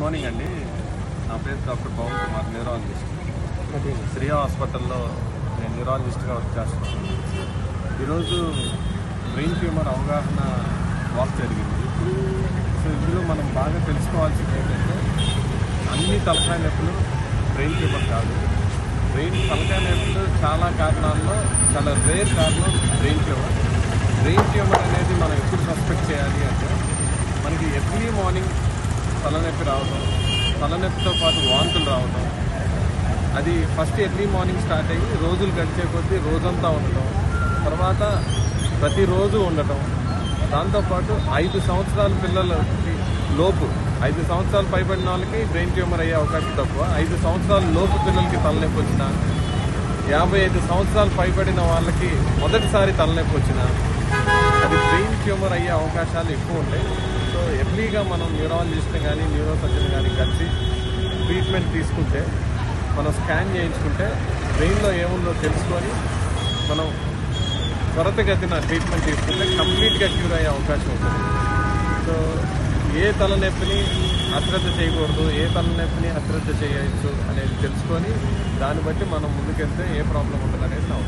Morning అండి. నా పేరు డాక్టర్ పవన్ కుమార్ న్యూరాలజిస్ట్ శ్రీ హాస్పిటల్లో నేను న్యూరాలజిస్ట్గా వర్క్ చేస్తున్నాను. ఈరోజు బ్రెయిన్ ట్యూమర్ అవగాహన వాక్ జరిగింది. సో ఇందులో మనం బాగా తెలుసుకోవాల్సింది ఏంటంటే అన్ని తలకాయ నొప్పులు బ్రెయిన్ ట్యూమర్ కాదు. బ్రెయిన్ తలకాయ నొప్పులు చాలా కారణాల్లో చాలా రేర్ కారణం బ్రెయిన్ ట్యూమర్. బ్రెయిన్ ట్యూమర్ అనేది మనం ఎప్పుడు సస్పెక్ట్ చేయాలి అంటే మనకి ఎర్లీ మార్నింగ్ తలనొప్పి రావడం తలనొప్పితో పాటు వాంతులు రావటం. అది ఫస్ట్ ఎర్లీ మార్నింగ్ స్టార్ట్ అయ్యి రోజులు గడిచే కొద్దీ రోజంతా ఉండటం. తర్వాత ప్రతిరోజు ఉండటం. దాంతోపాటు ఐదు సంవత్సరాల పిల్లలకి లోపు ఐదు సంవత్సరాలు పైబడిన వాళ్ళకి బ్రెయిన్ ట్యూమర్ అయ్యే అవకాశం తక్కువ. ఐదు సంవత్సరాల లోపు పిల్లలకి తలనొప్పి వచ్చిన యాభై ఐదు సంవత్సరాలు పైబడిన వాళ్ళకి మొదటిసారి తలనొప్పి వచ్చిన అది బ్రెయిన్ ట్యూమర్ అయ్యే అవకాశాలు ఎక్కువ ఉంటాయి. ఎర్లీగా మనం న్యూరాలజిస్ట్ని కానీ న్యూరో సర్జన్ కానీ కలిసి ట్రీట్మెంట్ తీసుకుంటే మనం స్కాన్ చేయించుకుంటే బ్రెయిన్లో ఏముందో తెలుసుకొని మనం త్వరతగతిన ట్రీట్మెంట్ తీసుకుంటే కంప్లీట్గా క్యూర్ అయ్యే అవకాశం ఉంటుంది. సో ఏ తలనొప్పిని అశ్రద్ధ చేయకూడదు ఏ తలనొప్పిని అశ్రద్ధ చేయవచ్చు అనేది తెలుసుకొని దాన్ని బట్టి మనం ముందుకెళ్తే ఏ ప్రాబ్లం ఉంటుంది అనేది నా